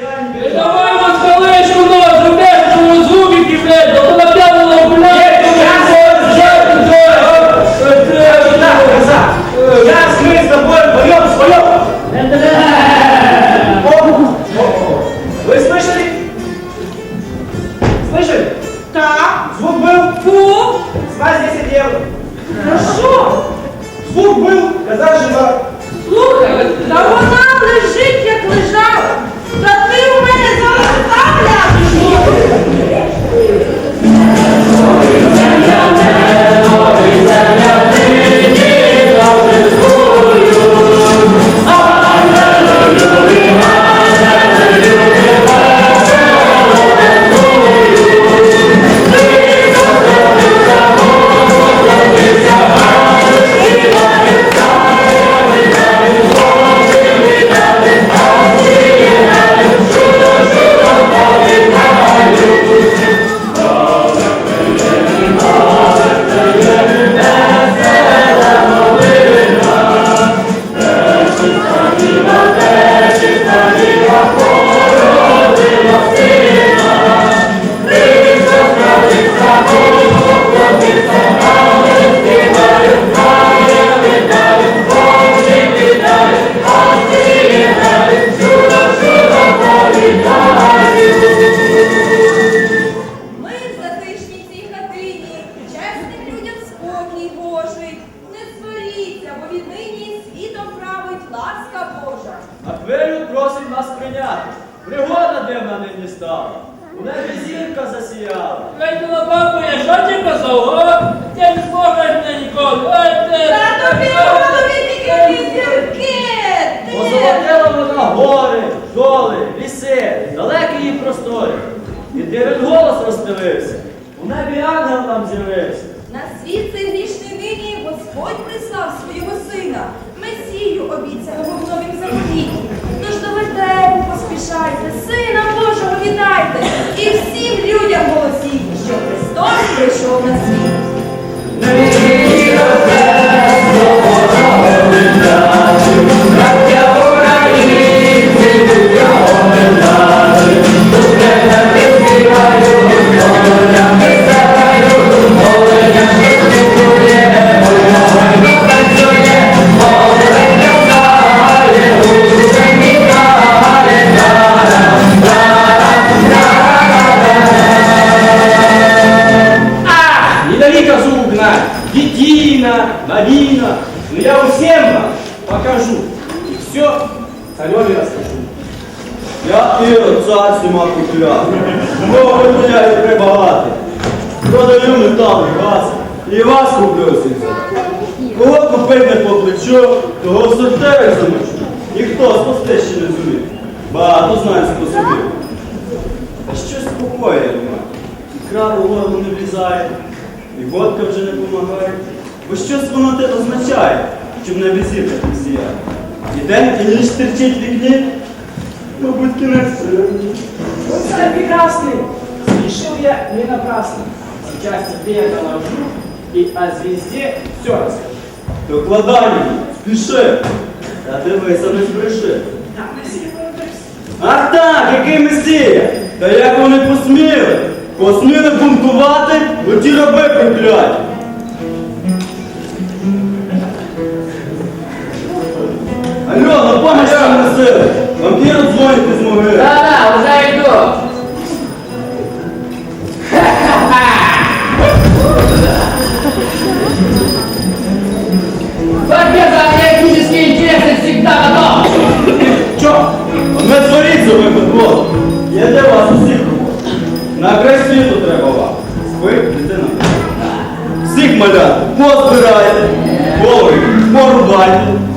Yeah, зірка засіяла. Бабу, я що ти казав, а? Ти не слухай мене ніколи, ой, ти. Та тобі в голові тільки! Ти! Позолотила вона гори, доли, ліси, далекі її простори. І дивен голос розстелився. У небі ангел нам з'явився. На світ цей грішний нині Господь прислав свого сина, Месію обіцяного в новім заповіті. Тож до Вифлеєму поспішайте, сина Христос новина. Но я всем вам покажу. И все цареве расскажу. Я Ірод, цар всіма купля. Я і прибагати. Продаю метал і вас, і вас куплю сінця. Кого купив не по плечу, того в сортирах замочу. Ніхто спасти ще не зумів. Багато знань способів. Та щось спокоює нема. Ікра горло не влізає, і водка вже не помагає. Бо щось воно те означає, щоб не сіяє. І день і ніч терчить в вікні, мабуть, кінець. Вот царь прекрасный, я не напрасно. Сейчас тебе я доложу и о звезде все расскажу. То кладай, спіши, та дивися, не збреши. Так, Мессия Бонапарт. Ах так, який месія! Та як вони посміли? Посміли бунтувати, бо ті раби прокляті. Алло, на помощь нам носили! Вампіру дзвонити змогли. Да-да, уже йду. Победа, интересы всегда готов. Чо? Не творіться ви. Я для вас усіх. На край світу треба вам. Ви, дитина. Всіх малят, позбирайте, голови, порубайте.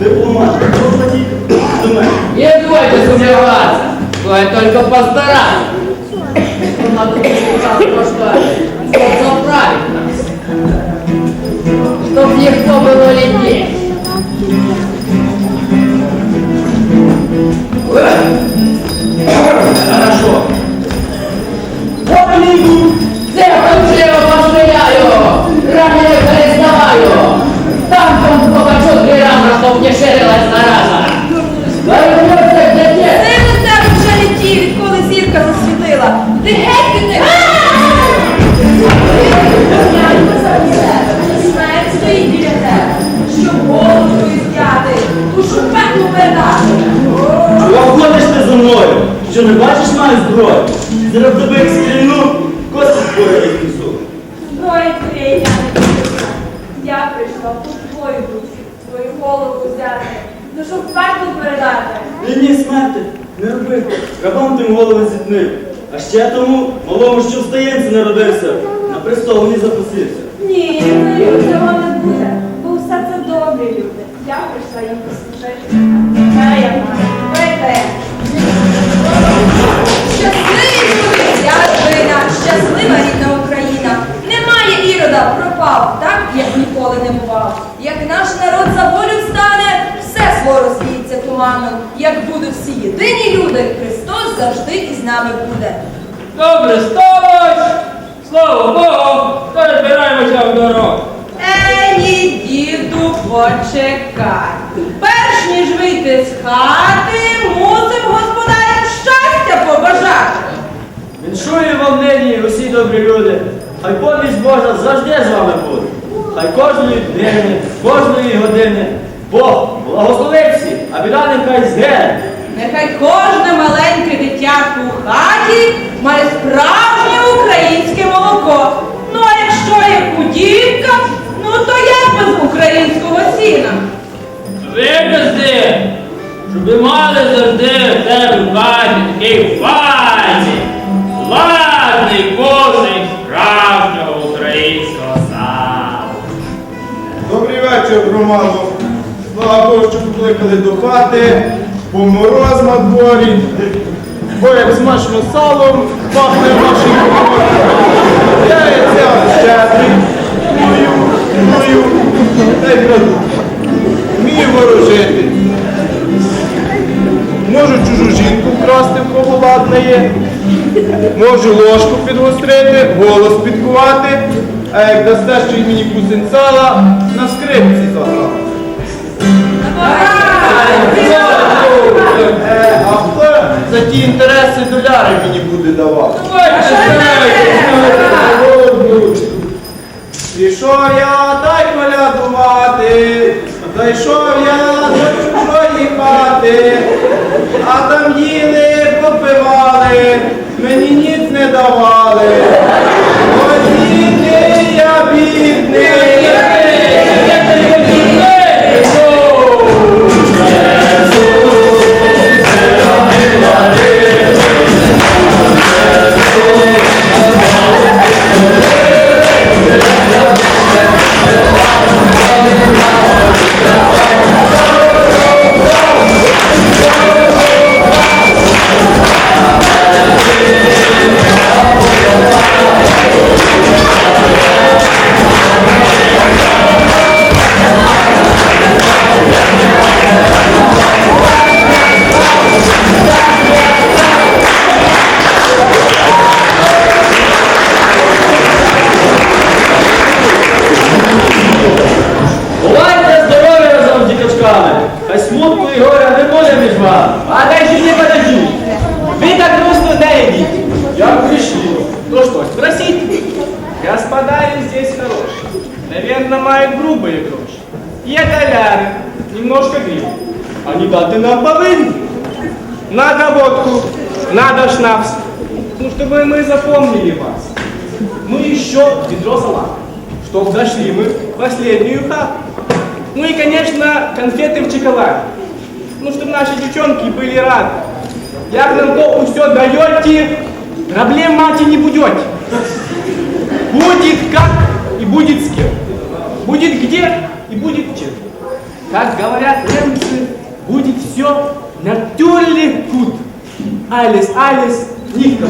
Дипломат, позвоніть до. Не двойте сомневаться. Стоит только постараться. Надо просто заправить нас. Чтоб никто было лететь. Зараз тебе як стрільну, кості твої віднесу. Ой, твоєї я не буду. Я прийшла по твою душу, твою голову взяти, душу в пекло передати. Нині смерти, не роби, рабам тим голови зітнив. А ще тому малому, що в стаєнці народився, на престол не запустився. Ні, царю, цього не буде, бо все це добрі люди. Я прийшла їм послужити. Та я маю, вийде. Щаслива рідна Україна. Немає ірода, пропав, так як ніколи не бував. Як наш народ за волю встане, все зло розвіється туманом. Як будуть всі єдині люди, Христос завжди із нами буде. Добре, сталося! Слава Богу! Та збираємося в дорогу. Ей, діду, почекай. Перш ніж вийти з хати, Віншую вам нині усі добрі люди. Хай поміч Божа завжди з вами буде. Хай кожної днини, кожної години Бог благословить всіх, а біда нехай згине. Нехай кожне маленьке дитятко у хаті має справжнє українське молоко. Ну а якщо є худівка, ну то як без українського сіна? Випусти, щоб мали завжди в тебе в хаті такий файний, Добрий вечір, громадо. Слава Богу, що покликали до хати, бо мороз на дворі. Ой, як смачно салом пахне. Я яйця щедрий, мою, мою, та й краду. Вмію ворожити. Можу чужу жінку вкрасти, в кого ладна є. Можу ложку підгострити, голос підкувати, а як дасте ще й мені кусень на скрипці заграти. Е, а хто за ті інтереси доляри мені буде давати? Пішов я дай колядувати, зайшов я до чужої хати, а там їли, попивали, мені ніц не давали. Мают грубые гроши. Є доляри, немножко гривен. Они даты нам повинны. Надо водку, надо шнапс. Ну, чтобы мы запомнили вас. Ну еще ведро салата. Чтоб зашли мы в последнюю хату. Ну и, конечно, конфеты в шоколаде. Ну, чтобы наши девчонки были рады. Як нам то все даете, проблем мати не будете. Будет как и будет с кем. Будет где и будет чем. Как говорят немцы, будет все натюрли кут. Алис, алис, никто.